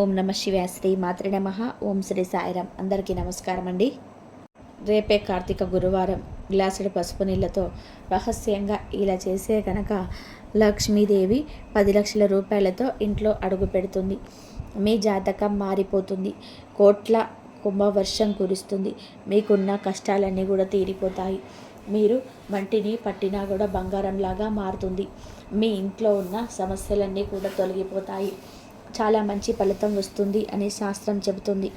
ఓం నమ శివాయ శ్రీ మాత్రి నమ. ఓం శ్రీ సాయిరం. అందరికీ నమస్కారం అండి. రేపే కార్తీక గురువారం. గ్లాసుడు పసుపు నీళ్ళతో రహస్యంగా ఇలా చేసే కనుక లక్ష్మీదేవి పది లక్షల రూపాయలతో ఇంట్లో అడుగు పెడుతుంది. మీ జాతకం మారిపోతుంది. కోట్ల కుంభవర్షం కురుస్తుంది. మీకున్న కష్టాలన్నీ కూడా తీరిపోతాయి. మీరు వంటిని పట్టినా కూడా బంగారంలాగా మారుతుంది. మీ ఇంట్లో ఉన్న సమస్యలన్నీ కూడా తొలగిపోతాయి. చాలా మంచి ఫలితం వస్తుంది అని శాస్త్రం చెబుతుంది.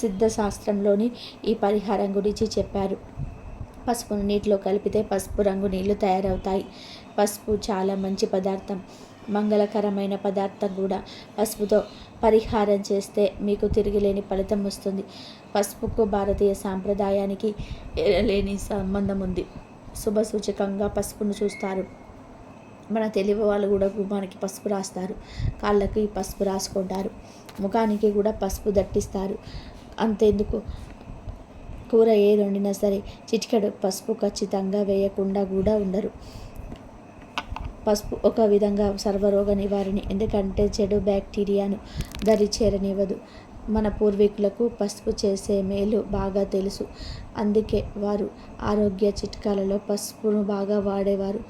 సిద్ధ శాస్త్రంలోని ఈ పరిహారం గురించి చెప్పారు. పసుపును నీటిలో కలిపితే పసుపు రంగు నీళ్ళు తయారవుతాయి. పసుపు చాలా మంచి పదార్థం. మంగళకరమైన పదార్థం కూడా. పసుపుతో పరిహారం చేస్తే మీకు తిరిగిలేని ఫలితం వస్తుంది. పసుపుకు భారతీయ సాంప్రదాయానికి లేని సంబంధం ఉంది. శుభ సూచకంగా పసుపును చూస్తారు. మన తెలివి వాళ్ళు కూడా మనకి పసుపు రాస్తారు. కాళ్ళకి పసుపు రాసుకుంటారు. ముఖానికి కూడా పసుపు దట్టిస్తారు. అంతెందుకు కూర ఏది వండినా సరే చిటికెడు పసుపు ఖచ్చితంగా వేయకుండా కూడా ఉండరు. పసుపు ఒక విధంగా సర్వరోగ నివారణ. ఎందుకంటే చెడు బ్యాక్టీరియాను దరి చేరనివ్వదు. మన పూర్వీకులకు పసుపు చేసే మేలు బాగా తెలుసు. అందుకే వారు ఆరోగ్య చిట్కాలలో పసుపును బాగా వాడేవారు.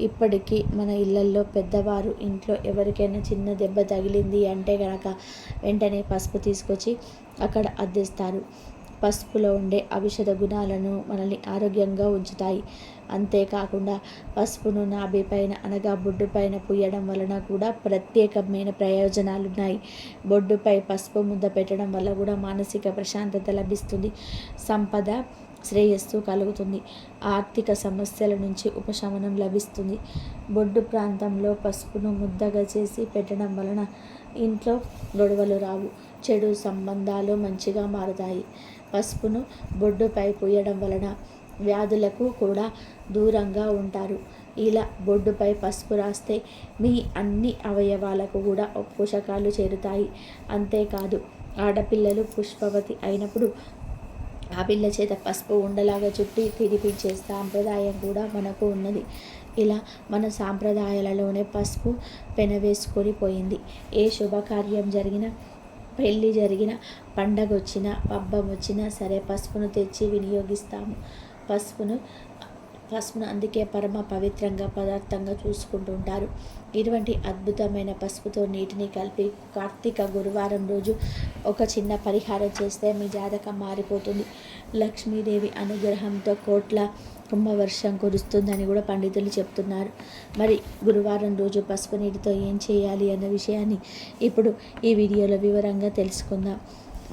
ఇప్పటికీ మన ఇళ్ళల్లో పెద్దవారు ఇంట్లో ఎవరికైనా చిన్న దెబ్బ తగిలింది అంటే కనుక వెంటనే పసుపు తీసుకొచ్చి అక్కడ అద్దెస్తారు. పసుపులో ఉండే ఔషధ గుణాలను మనల్ని ఆరోగ్యంగా ఉంచుతాయి. అంతేకాకుండా పసుపును నాభి పైన అనగా బొడ్డు పైన పూయడం వలన కూడా ప్రత్యేకమైన ప్రయోజనాలు ఉన్నాయి బొడ్డుపై పసుపు ముద్ద పెట్టడం వల్ల కూడా మానసిక ప్రశాంతత లభిస్తుంది. సంపద శ్రేయస్సు కలుగుతుంది. ఆర్థిక సమస్యల నుంచి ఉపశమనం లభిస్తుంది. బొడ్డు ప్రాంతంలో పసుపును ముద్దగా చేసి పెట్టడం వలన ఇంట్లో గొడవలు రావు. చెడు సంబంధాలు మంచిగా మారుతాయి. పసుపును బొడ్డుపై పూయడం వలన వ్యాధులకు కూడా దూరంగా ఉంటారు. ఇలా బొడ్డుపై పసుపు రాస్తే మీ అన్ని అవయవాలకు కూడా పోషకాలు చేరుతాయి. అంతేకాదు ఆడపిల్లలు పుష్పవతి అయినప్పుడు ఆ పిల్ల చేత పసుపు ఉండలాగా చుట్టి తిరిపించే సాంప్రదాయం కూడా మనకు ఉన్నది. ఇలా మన సాంప్రదాయాలలోనే పసుపు పెనవేసుకొని పోయింది. ఏ శుభకార్యం జరిగినా పెళ్ళి జరిగిన పండగ వచ్చినా పబ్బం వచ్చినా సరే పసుపును తెచ్చి వినియోగిస్తాము. పసుపును పసుపును అందుకే పరమ పవిత్రంగా పదార్థంగా చూసుకుంటూ ఉంటారు ఇటువంటి అద్భుతమైన పసుపుతో నీటిని కలిపి కార్తీక గురువారం రోజు ఒక చిన్న పరిహారం చేస్తే మీ జాతకం మారిపోతుంది. లక్ష్మీదేవి అనుగ్రహంతో కోట్ల కుంభవర్షం కురుస్తుందని కూడా పండితులు చెప్తున్నారు. మరి గురువారం రోజు పసుపు నీటితో ఏం చేయాలి అన్న విషయాన్ని ఇప్పుడు ఈ వీడియోలో వివరంగా తెలుసుకుందాం.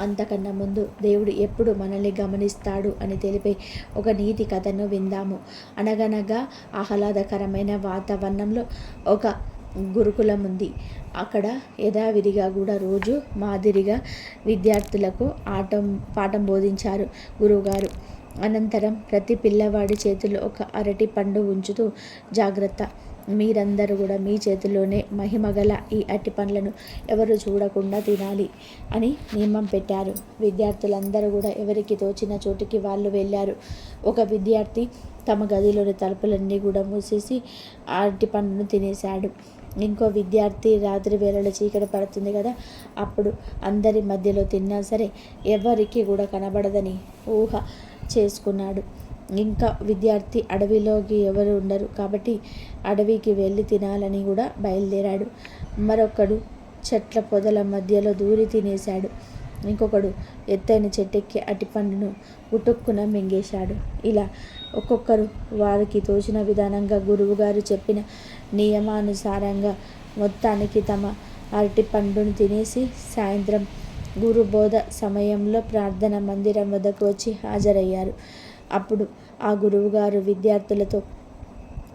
అంతకన్నా ముందు దేవుడు ఎప్పుడు మనల్ని గమనిస్తాడు అని తెలిపే ఒక నీతి కథను విందాము. అనగనగా ఆహ్లాదకరమైన వాతావరణంలో ఒక గురుకులం ఉంది. అక్కడ యథావిధిగా కూడా రోజు మాదిరిగా విద్యార్థులకు ఆటం పాఠం బోధించారు గురువుగారు. అనంతరం ప్రతి పిల్లవాడి చేతిలో ఒక అరటి పండు ఉంచుతూ జాగ్రత్త. మీరందరూ కూడా మీ చేతిలోనే మహిమగల ఈ అట్టి పండ్లను ఎవరు చూడకుండా తినాలి అని నియమం పెట్టారు. విద్యార్థులందరూ కూడా ఎవరికి తోచిన చోటుకి వాళ్ళు వెళ్ళారు. ఒక విద్యార్థి తమ గదిలోని తలుపులన్నీ కూడా మూసేసి ఆ అట్టి పండును తినేశాడు. ఇంకో విద్యార్థి రాత్రి వేళలో చీకటి పడుతుంది కదా అప్పుడు అందరి మధ్యలో తిన్నా సరే ఎవరికి కూడా కనబడదని ఊహ. చేసుకున్నాడు. ఇంకా విద్యార్థి అడవిలోకి ఎవరు ఉండరు. కాబట్టి అడవికి వెళ్ళి తినాలని కూడా బయలుదేరాడు. మరొకడు చెట్ల పొదల మధ్యలో దూరి తినేశాడు. ఇంకొకడు ఎత్తైన చెట్టెక్కి అటి పండును ఉటుక్కున మింగేశాడు. ఇలా ఒక్కొక్కరు వారికి తోచిన విధానంగా గురువుగారు చెప్పిన నియమానుసారంగా మొత్తానికి తమ అరటి పండును తినేసి సాయంత్రం గురుబోధ సమయంలో ప్రార్థన మందిరం వద్దకు వచ్చి హాజరయ్యారు. అప్పుడు ఆ గురువుగారు విద్యార్థులతో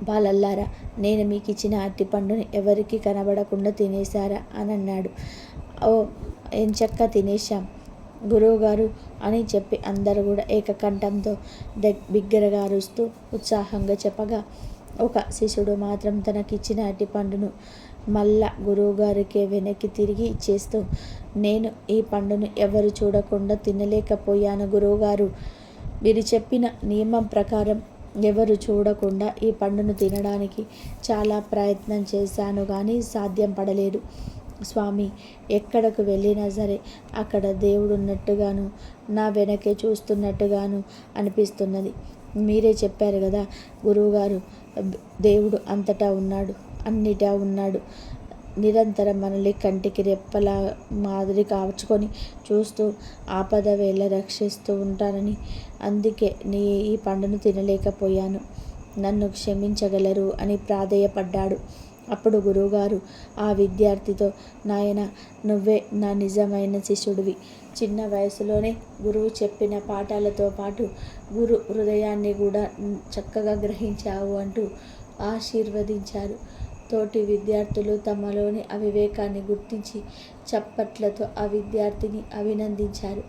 బాలల్లారా నేను మీకు ఇచ్చిన అట్టి పండుని ఎవరికి కనబడకుండా తినేశారా? అని అన్నాడు. ఓ ఎంచక్క తినేశాం? గురువుగారు అని చెప్పి అందరూ కూడా ఏకకంఠంతో దగ్ బిగ్గరగా అరుస్తూ ఉత్సాహంగా చెప్పగా ఒక శిష్యుడు మాత్రం తనకిచ్చిన అట్టి పండును మళ్ళా గురువుగారికే వెనక్కి తిరిగి ఇచ్చేస్తూ నేను ఈ పండును ఎవరు చూడకుండా తినలేకపోయాను గురువుగారు. మీరు చెప్పిన నియమం ప్రకారం ఎవరు చూడకుండా ఈ పండును తినడానికి చాలా ప్రయత్నం చేశాను కానీ సాధ్యం పడలేదు. స్వామి ఎక్కడకు వెళ్ళినా సరే అక్కడ దేవుడు ఉన్నట్టుగాను నా వెనకే చూస్తున్నట్టుగాను అనిపిస్తున్నది. మీరే చెప్పారు కదా గురువుగారు దేవుడు అంతటా ఉన్నాడు అన్నిటా ఉన్నాడు. నిరంతరం మనల్ని కంటికి రెప్పలా మాదిరి కాచుకొని చూస్తూ ఆపద వేళ రక్షిస్తూ ఉంటానని అందుకే నీ ఈ పండును తినలేకపోయాను. నన్ను క్షమించగలరు అని ప్రాధేయపడ్డాడు. అప్పుడు గురువుగారు ఆ విద్యార్థితో నాయన నువ్వే నా నిజమైన శిష్యుడివి. చిన్న వయసులోనే గురువు చెప్పిన పాఠాలతో పాటు గురు హృదయాన్ని కూడా చక్కగా గ్రహించావు అంటూ ఆశీర్వదించారు. తోటి విద్యార్థులు తమలోని అవివేకాన్ని గుర్తించి చప్పట్లతో ఆ విద్యార్థిని అభినందించారు.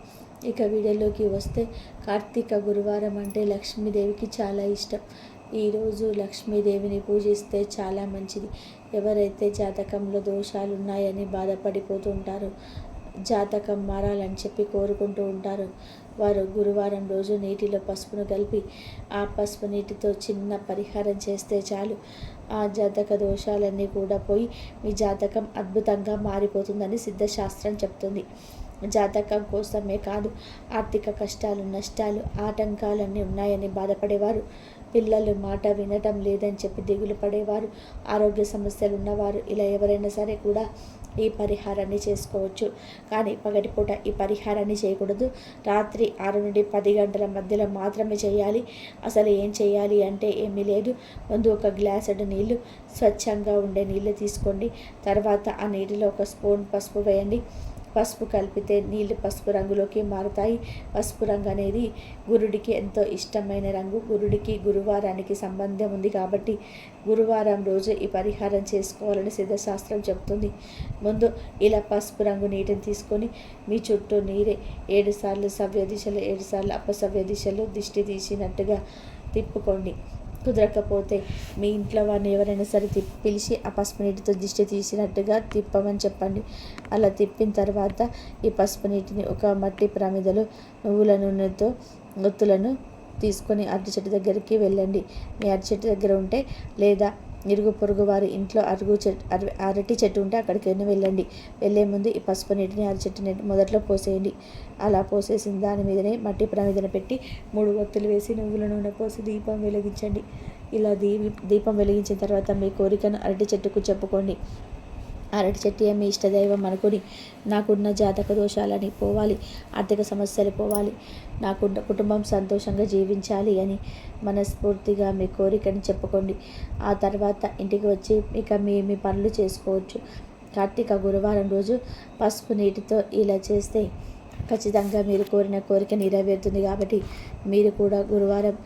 ఇక వీడియోలోకి వస్తే కార్తీక గురువారం అంటే లక్ష్మీదేవికి చాలా ఇష్టం. ఈరోజు లక్ష్మీదేవిని పూజిస్తే చాలా మంచిది. ఎవరైతే జాతకంలో దోషాలు ఉన్నాయని బాధపడిపోతుంటారో జాతకం మారాలని చెప్పి కోరుకుంటూ ఉంటారు. వారు గురువారం రోజు నీటిలో పసుపును కలిపి ఆ పసుపు నీటితో చిన్న పరిహారం చేస్తే చాలు. ఆ జాతక దోషాలన్నీ కూడా పోయి మీ జాతకం అద్భుతంగా మారిపోతుందని సిద్ధశాస్త్రం చెప్తుంది. జాతకం కోసమే కాదు ఆర్థిక కష్టాలు నష్టాలు ఆటంకాలన్నీ ఉన్నాయని బాధపడేవారు. పిల్లలు మాట వినటం లేదని చెప్పి దిగులు పడేవారు. ఆరోగ్య సమస్యలు ఉన్నవారు ఇలా ఎవరైనా సరే కూడా ఈ పరిహారాన్ని చేసుకోవచ్చు. కానీ పగటిపూట ఈ పరిహారాన్ని చేయకూడదు. రాత్రి ఆరు నుండి పది గంటల మధ్యలో మాత్రమే చేయాలి. అసలు ఏం చేయాలి అంటే ఏమీ లేదు. ముందు ఒక గ్లాసుడు నీళ్ళు స్వచ్ఛంగా ఉండే నీళ్ళు తీసుకోండి. తర్వాత ఆ నీటిలో ఒక స్పూన్ పసుపు వేయండి. పసుపు కలిపితే నీళ్ళు పసుపు రంగులోకి మారుతాయి. పసుపు రంగు అనేది గురుడికి ఎంతో ఇష్టమైన రంగు. గురుడికి గురువారానికి సంబంధం ఉంది కాబట్టి గురువారం రోజు ఈ పరిహారం చేసుకోవాలని సిద్ధశాస్త్రం చెప్తుంది. ముందు ఇలా పసుపు రంగు నీటిని తీసుకొని మీ చుట్టూ నీరే ఏడుసార్లు సవ్య దిశలు ఏడుసార్లు అపసవ్య దిశలు దిష్టి తీసినట్టుగా తిప్పుకోండి. కుదరకపోతే మీ ఇంట్లో వారిని ఎవరైనా సరే తిప్పి పిలిచి ఆ పసుపు నీటితో దిష్టి తీసినట్టుగా తిప్పమని చెప్పండి. అలా తిప్పిన తర్వాత ఈ పసుపు నీటిని ఒక మట్టి ప్రమిదలో నువ్వుల నూనెతో ఒత్తులను తీసుకొని అరటి చెట్టు దగ్గరికి వెళ్ళండి. మీ అరటి చెట్టు దగ్గర ఉంటే లేదా ఇరుగు పొరుగు వారి ఇంట్లో అరుగు చెట్టు అరటి చెట్టు ఉంటే అక్కడికి వెళ్ళండి. వెళ్ళే ముందు ఈ పసుపు నీటిని అరటి చెట్టు నీటి మొదట్లో పోసేయండి. అలా పోసేసిన దాని మీదనే మట్టి ప్రమిదన పెట్టి మూడు ఒత్తులు వేసి నువ్వుల నూనె పోసి దీపం వెలిగించండి. ఇలా దీపం వెలిగించిన తర్వాత మీ కోరికను అరటి చెట్టుకు చెప్పుకోండి. అరటి చెట్టు మీ ఇష్టదైవం అనుకుని నాకున్న జాతక దోషాలని పోవాలి ఆర్థిక సమస్యలు పోవాలి నాకున్న కుటుంబం సంతోషంగా జీవించాలి అని మనస్ఫూర్తిగా మీ కోరికని చెప్పుకోండి. ఆ తర్వాత ఇంటికి వచ్చి ఇక మీ మీ పనులు చేసుకోవచ్చు. కార్తీక గురువారం రోజు పసుపు నీటితో ఇలా చేస్తే ఖచ్చితంగా మీరు కోరిన కోరిక నెరవేరుతుంది కాబట్టి మీరు కూడా గురువారం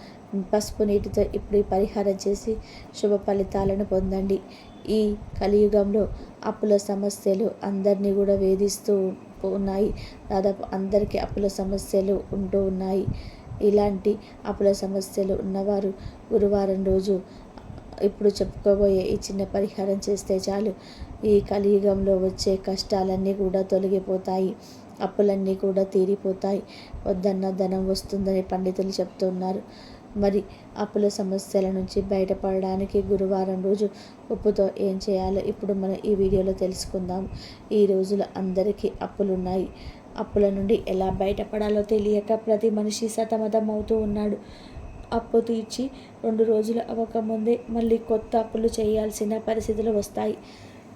పసుపు నీటితో ఇప్పుడు పరిహారం చేసి శుభ ఫలితాలను పొందండి. ఈ కలియుగంలో అప్పుల సమస్యలు అందరినీ కూడా వేధిస్తూ ఉన్నాయి. దాదాపు అందరికీ అప్పుల సమస్యలు ఉంటూ ఉన్నాయి. ఇలాంటి అప్పుల సమస్యలు ఉన్నవారు గురువారం రోజు ఇప్పుడు చెప్పుకోబోయే ఈ చిన్న పరిహారం చేస్తే చాలు. ఈ కలియుగంలో వచ్చే కష్టాలన్నీ కూడా తొలగిపోతాయి. అప్పులన్నీ కూడా తీరిపోతాయి. వద్దన్న ధనం వస్తుందని పండితులు చెప్తున్నారు. మరి అప్పుల సమస్యల నుంచి బయటపడడానికి గురువారం రోజు ఉప్పుతో ఏం చేయాలో ఇప్పుడు మనం ఈ వీడియోలో తెలుసుకుందాం. ఈ రోజులు అందరికీ అప్పులున్నాయి. అప్పుల నుండి ఎలా బయటపడాలో తెలియక ప్రతి మనిషి సతమతం అవుతూ ఉన్నాడు. అప్పు తీర్చి రెండు రోజులు అవ్వకముందే మళ్ళీ కొత్త అప్పులు చేయాల్సిన పరిస్థితులు వస్తాయి.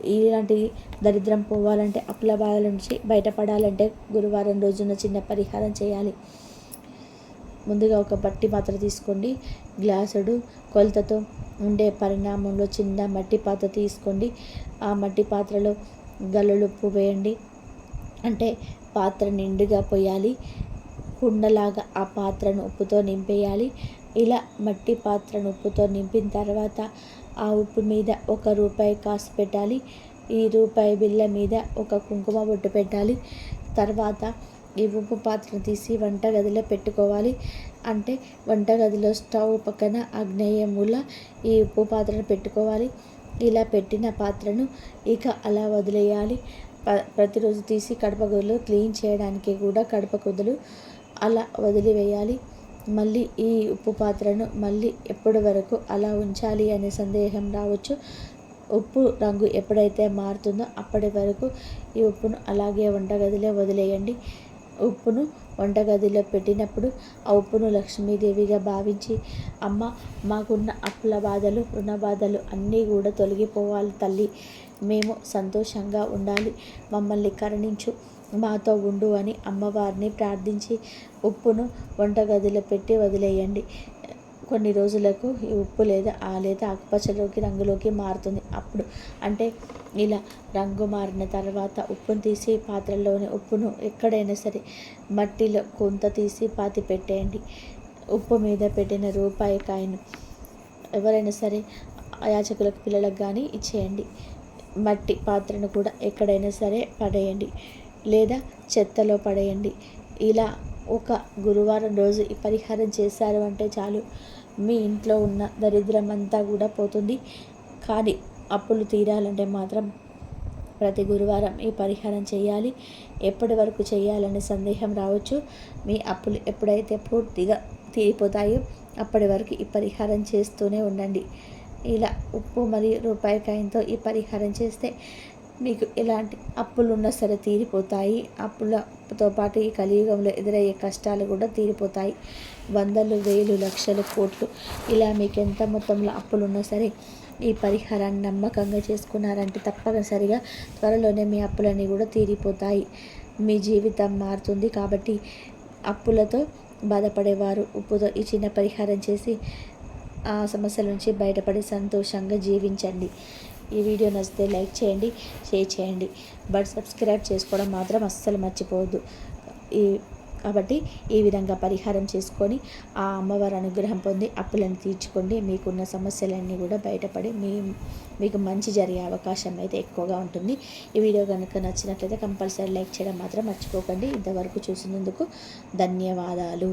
ఇలాంటి దరిద్రం పోవాలంటే అప్పుల బాధల నుంచి బయటపడాలంటే గురువారం రోజున చిన్న పరిహారం చేయాలి. ముందుగా ఒక బట్టి పాత్ర తీసుకోండి. గ్లాసుడు కొలతతో ఉండే పరిణామంలో చిన్న మట్టి పాత్ర తీసుకోండి. ఆ మట్టి పాత్రలో గల్లులుప్పు వేయండి. అంటే పాత్ర నిండుగా పోయాలి. కుండలాగా ఆ పాత్రను ఉప్పుతో నింపేయాలి. ఇలా మట్టి పాత్రను ఉప్పుతో నింపిన తర్వాత ఆ ఉప్పు మీద ఒక రూపాయి కాసు పెట్టాలి. ఈ రూపాయి బిళ్ళ మీద ఒక కుంకుమ బొట్టు పెట్టాలి. తర్వాత ఈ ఉప్పు పాత్రను తీసి వంటగదిలో పెట్టుకోవాలి. అంటే వంటగదిలో స్టవ్ పక్కన ఆగ్నేయముల ఈ ఉప్పు పాత్రను పెట్టుకోవాలి. ఇలా పెట్టిన పాత్రను ఇక అలా వదిలేయాలి. ప ప్రతిరోజు తీసి కడపగదులు క్లీన్ చేయడానికి కూడా కడపగదులు అలా వదిలివేయాలి. మళ్ళీ ఈ ఉప్పు పాత్రను మళ్ళీ ఎప్పటి వరకు అలా ఉంచాలి అనే సందేహం రావచ్చు. ఉప్పు రంగు ఎప్పుడైతే మారుతుందో అప్పటి వరకు ఈ ఉప్పును అలాగే వంటగదిలో వదిలేయండి. ఉప్పును వంటగదిలో పెట్టినప్పుడు ఆ ఉప్పును లక్ష్మీదేవిగా భావించి అమ్మ మాకున్న అప్పుల బాధలు రుణ బాధలు అన్నీ కూడా తొలగిపోవాలి తల్లి. మేము సంతోషంగా ఉండాలి. మమ్మల్ని కరుణించు. మాతో ఉండు అని అమ్మవారిని ప్రార్థించి ఉప్పును వంటగదిలో పెట్టి వదిలేయండి. కొన్ని రోజులకు ఈ ఉప్పు లేదా ఆ లేదా ఆకుపచ్చలోకి రంగులోకి మారుతుంది. అప్పుడు అంటే ఇలా రంగు మారిన తర్వాత ఉప్పును తీసి పాత్రలోని ఉప్పును ఎక్కడైనా సరే మట్టిలో కొంత తీసి పాతి పెట్టేయండి. ఉప్పు మీద పెట్టిన రూపాయి కాయను ఎవరైనా సరే యాచకులకు పిల్లలకు కానీ ఇచ్చేయండి. మట్టి పాత్రను కూడా ఎక్కడైనా సరే పడేయండి లేదా చెత్తలో పడేయండి. ఇలా ఒక గురువారం రోజు ఈ పరిహారం చేశారు అంటే చాలు. మీ ఇంట్లో ఉన్న దరిద్రం అంతా కూడా పోతుంది. కానీ అప్పులు తీరాలంటే మాత్రం ప్రతి గురువారం ఈ పరిహారం చేయాలి. ఎప్పటి వరకు చేయాలనే సందేహం రావచ్చు. మీ అప్పులు ఎప్పుడైతే పూర్తిగా తీరిపోతాయో అప్పటి వరకు ఈ పరిహారం చేస్తూనే ఉండండి. ఇలా ఉప్పు మరియు రూపాయి కాయంతో ఈ పరిహారం చేస్తే మీకు ఎలాంటి అప్పులు ఉన్నా సరే తీరిపోతాయి. అప్పులతో పాటు ఈ కలియుగంలో ఎదురయ్యే కష్టాలు కూడా తీరిపోతాయి. వందలు వేలు లక్షలు కోట్లు ఇలా మీకు ఎంత మొత్తంలో అప్పులు ఉన్నా సరే ఈ పరిహారాన్ని నమ్మకంగా చేసుకున్నారంటే తప్పనిసరిగా త్వరలోనే మీ అప్పులన్నీ కూడా తీరిపోతాయి. మీ జీవితం మారుతుంది కాబట్టి అప్పులతో బాధపడేవారు ఉప్పుతో ఈ చిన్న పరిహారం చేసి ఆ సమస్యల నుంచి బయటపడి సంతోషంగా జీవించండి. ఈ వీడియో నచ్చితే లైక్ చేయండి షేర్ చేయండి. బట్ సబ్స్క్రైబ్ చేసుకోవడం మాత్రం అస్సలు మర్చిపోవద్దు. ఈ కాబట్టి ఈ విధంగా పరిహారం చేసుకొని ఆ అమ్మవారి అనుగ్రహం పొంది అప్పులను తీర్చుకోండి. మీకున్న సమస్యలన్నీ కూడా బయటపడి మీ మీకు మంచి జరిగే అవకాశం అయితే ఎక్కువగా ఉంటుంది. ఈ వీడియో కనుక నచ్చినట్లయితే కంపల్సరీ లైక్ చేయడం మాత్రం మర్చిపోకండి. ఇంతవరకు చూసినందుకు ధన్యవాదాలు.